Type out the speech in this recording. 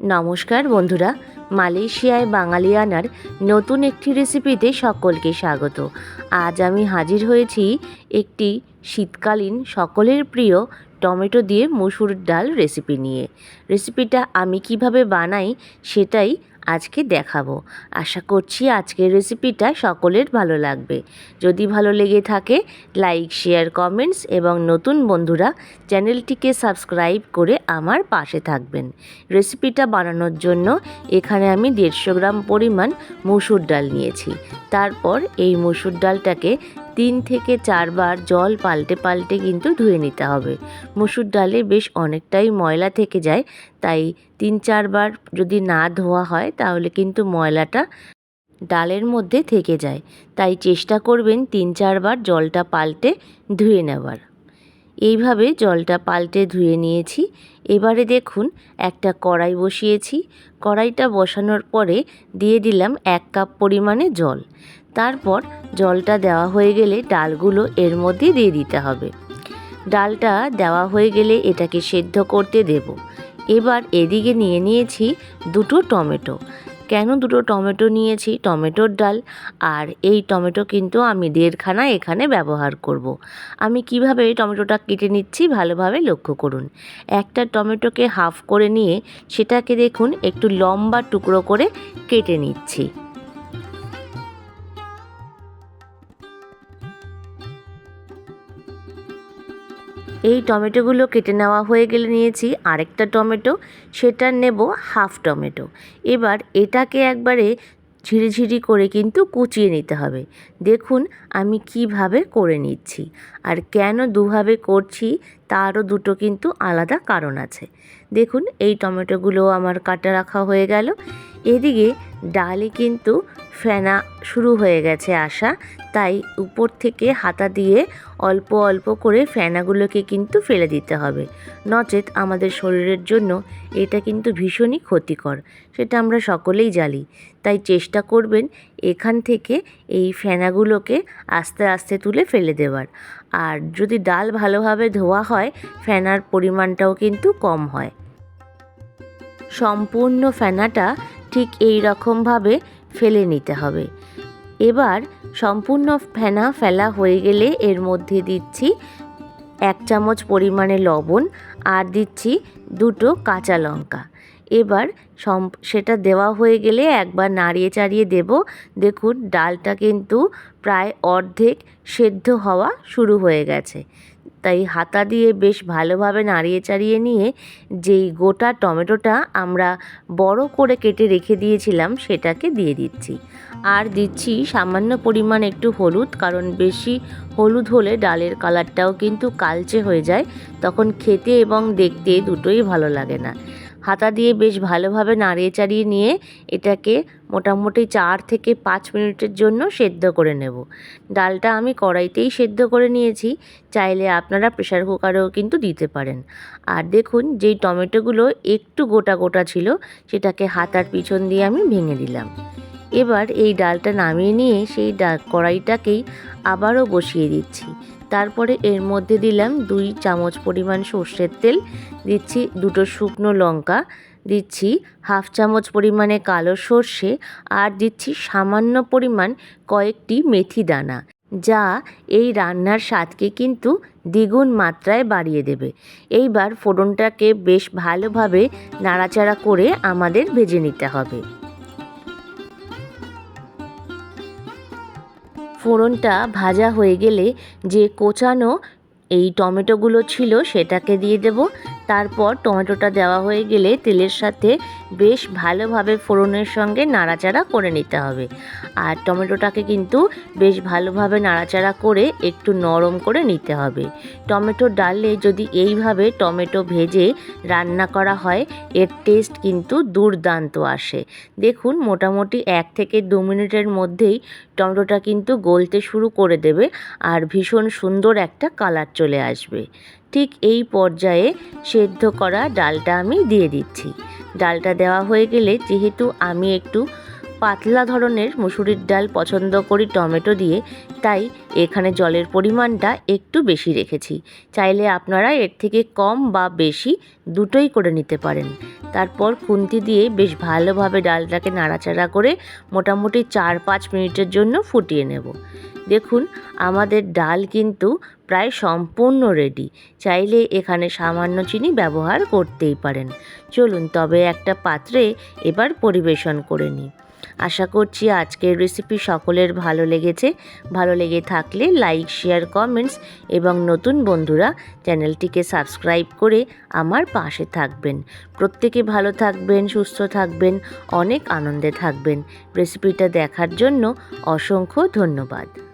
নমস্কার বন্ধুরা, মালয়েশিয়ায় বাঙালিয়ানার নতুন একটি রেসিপিতে সকলকে স্বাগত। আজ আমি হাজির হয়েছি একটি শীতকালীন সকলের প্রিয় টমেটো দিয়ে মুসুর ডাল রেসিপি নিয়ে। রেসিপিটা আমি কীভাবে বানাই সেটাই আজকে দেখাবো। আশা করছি আজকের রেসিপিটা সকলের ভালো লাগবে। যদি ভালো লেগে থাকে লাইক শেয়ার কমেন্টস এবং নতুন বন্ধুরা চ্যানেলটিকে সাবস্ক্রাইব করে আমার পাশে থাকবেন। রেসিপিটা বানানোর জন্য এখানে আমি দেড়শো গ্রাম পরিমাণ মুসুর ডাল নিয়েছি। তারপর এই মুসুর ডালটাকে তিন থেকে চারবার জল পাল্টে পাল্টে কিন্তু ধুয়ে নিতে হবে। মসুর ডালে বেশ অনেকটাই ময়লা থেকে যায়, তাই তিন চারবার যদি না ধোয়া হয় তাহলে কিন্তু ময়লাটা ডালের মধ্যে থেকে যায়। তাই চেষ্টা করবেন তিন চারবার জলটা পাল্টে ধুয়ে নেওয়ার। এইভাবে জলটা পাল্টে ধুয়ে নিয়েছি। এবারে দেখুন, একটা কড়াই বসিয়েছি। কড়াইটা বসানোর পরে দিয়ে দিলাম এক কাপ পরিমাণে জল। তারপর জলটা দেওয়া হয়ে গেলে ডালগুলো এর মধ্যে দিয়ে দিতে হবে। ডালটা দেওয়া হয়ে গেলে এটাকে সেদ্ধ করতে দেব। এবার এদিকে নিয়ে নিয়েছি দুটো টমেটো। কেন দুটো টমেটো নিয়েছি? টমেটোর ডাল। আর এই টমেটো কিন্তু আমি দেড়খানা এখানে ব্যবহার করব। আমি কীভাবে টমেটোটা কেটে নিচ্ছি ভালোভাবে লক্ষ্য করুন। একটা টমেটোকে হাফ করে নিয়ে সেটাকে দেখুন, একটু লম্বা টুকরো করে কেটে নিচ্ছি। এই টমেটোগুলো কেটে নেওয়া হয়ে গেলে নিয়েছি আরেকটা টমেটো, সেটা নেব হাফ টমেটো। এবার এটাকে একবারে ঝিরিঝিরি করে কিন্তু কুচিয়ে নিতে হবে। দেখুন আমি কীভাবে করে নিচ্ছি। আর কেন দুভাবে করছি তারও দুটো কিন্তু আলাদা কারণ আছে। দেখুন এই টমেটোগুলো আমার কাটা রাখা হয়ে গেল। এদিকে ডালে কিন্তু ফেনা শুরু হয়ে গেছে আসা। তাই উপর থেকে হাতা দিয়ে অল্প অল্প করে ফেনাগুলোকে কিন্তু ফেলে দিতে হবে। নচেত আমাদের শরীরের জন্য এটা কিন্তু ভীষণই ক্ষতিকর, সেটা আমরা সকলেই জানি। তাই চেষ্টা করবেন এখান থেকে এই ফেনাগুলোকে আস্তে আস্তে তুলে ফেলে দেওয়ার। আর যদি ডাল ভালোভাবে ধোয়া হয়, ফেনার পরিমাণটাও কিন্তু কম হয়। সম্পূর্ণ ফেনাটা ঠিক এই রকমভাবে ফেলে নিতে হবে। এবার সম্পূর্ণ ফেনা ফেলা হয়ে গেলে এর মধ্যে দিচ্ছি এক চামচ পরিমাণে লবণ আর দিচ্ছি দুটো কাঁচা লঙ্কা। এবার সেটা দেওয়া হয়ে গেলে একবার নাড়িয়ে চাড়িয়ে দেব। দেখুন, ডালটা কিন্তু প্রায় অর্ধেক সেদ্ধ হওয়া শুরু হয়ে গেছে। তাই হাতা দিয়ে বেশ ভালোভাবে নাড়িয়ে চাড়িয়ে নিয়ে যেই গোটা টমেটোটা আমরা বড় করে কেটে রেখে দিয়েছিলাম সেটাকে দিয়ে দিচ্ছি। আর দিচ্ছি সামান্য পরিমাণ একটু হলুদ, কারণ বেশি হলুদ হলে ডালের কালারটাও কিন্তু কালচে হয়ে যায়, তখন খেতে এবং দেখতে দুটোই ভালো লাগে না। হাতা দিয়ে বেশ ভালোভাবে নাড়িয়ে চাড়িয়ে নিয়ে এটাকে মোটামুটি চার থেকে পাঁচ মিনিটের জন্য সেদ্ধ করে নেব। ডালটা আমি কড়াইতেই সেদ্ধ করে নিয়েছি, চাইলে আপনারা প্রেশার কুকারেও কিন্তু দিতে পারেন। আর দেখুন, যেই টমেটোগুলো একটু গোটা গোটা ছিল, সেটাকে হাতার পিছন দিয়ে আমি ভেঙে দিলাম। এবার এই ডালটা নামিয়ে নিয়ে সেই ডাল কড়াইটাকেই আবারও বসিয়ে দিচ্ছি। তারপরে এর মধ্যে দিলাম দুই চামচ পরিমাণ সর্ষের তেল, দিচ্ছি দুটো শুকনো লঙ্কা, দিচ্ছি হাফ চামচ পরিমাণে কালো সর্ষে আর দিচ্ছি সামান্য পরিমাণ কয়েকটি মেথি দানা, যা এই রান্নার স্বাদকে কিন্তু দ্বিগুণ মাত্রায় বাড়িয়ে দেবে। এইবার ফোড়নটাকে বেশ ভালোভাবে নাড়াচাড়া করে আমাদের ভেজে নিতে হবে। ফোড়নটা ভাজা হয়ে গেলে যে কোচানো এই টমেটোগুলো ছিল সেটাকে দিয়ে দেব। তারপর টমেটোটা দেওয়া হয়ে গেলে তেলের সাথে বেশ ভালোভাবে ফোড়নের সঙ্গে নাড়াচাড়া করে নিতে হবে। আর টমেটোটাকে কিন্তু বেশ ভালোভাবে নাড়াচাড়া করে একটু নরম করে নিতে হবে। টমেটো ডালে যদি এইভাবে টমেটো ভেজে রান্না করা হয়, এর টেস্ট কিন্তু দুর্দান্ত আসে। দেখুন, মোটামুটি এক থেকে দু মিনিটের মধ্যেই টমেটোটা কিন্তু গলতে শুরু করে দেবে আর ভীষণ সুন্দর একটা কালার চলে আসবে। ঠিক এই পর্যায়ে সেদ্ধ করা ডালটা আমি দিয়ে দিচ্ছি। ডালটা দেওয়া হয়ে গেলে যেহেতু আমি একটু পাতলা ধরনের মুসুরির ডাল পছন্দ করি টমেটো দিয়ে, তাই এখানে জলের পরিমাণটা একটু বেশি রেখেছি। চাইলে আপনারা এর থেকে কম বা বেশি দুটোই করে নিতে পারেন। তারপর খুন্তি দিয়ে বেশ ভালোভাবে ডালটাকে নাড়াচাড়া করে মোটামুটি চার পাঁচ মিনিটের জন্য ফুটিয়ে নেব। দেখুন, আমাদের ডাল কিন্তু প্রায় সম্পূর্ণ রেডি চাইলে এখানে সামান্য চিনি ব্যবহার করতেই পারেন। চলুন, তবে একটা পাত্রে এবার পরিবেশন করে নিই। আশা করছি আজকের রেসিপি সকলের ভালো লেগেছে। ভালো লেগে থাকলে লাইক শেয়ার কমেন্টস এবং নতুন বন্ধুরা চ্যানেলটিকে সাবস্ক্রাইব করে আমার পাশে থাকবেন। প্রত্যেকে ভালো থাকবেন, সুস্থ থাকবেন, অনেক আনন্দে থাকবেন। রেসিপিটা দেখার জন্য অসংখ্য ধন্যবাদ।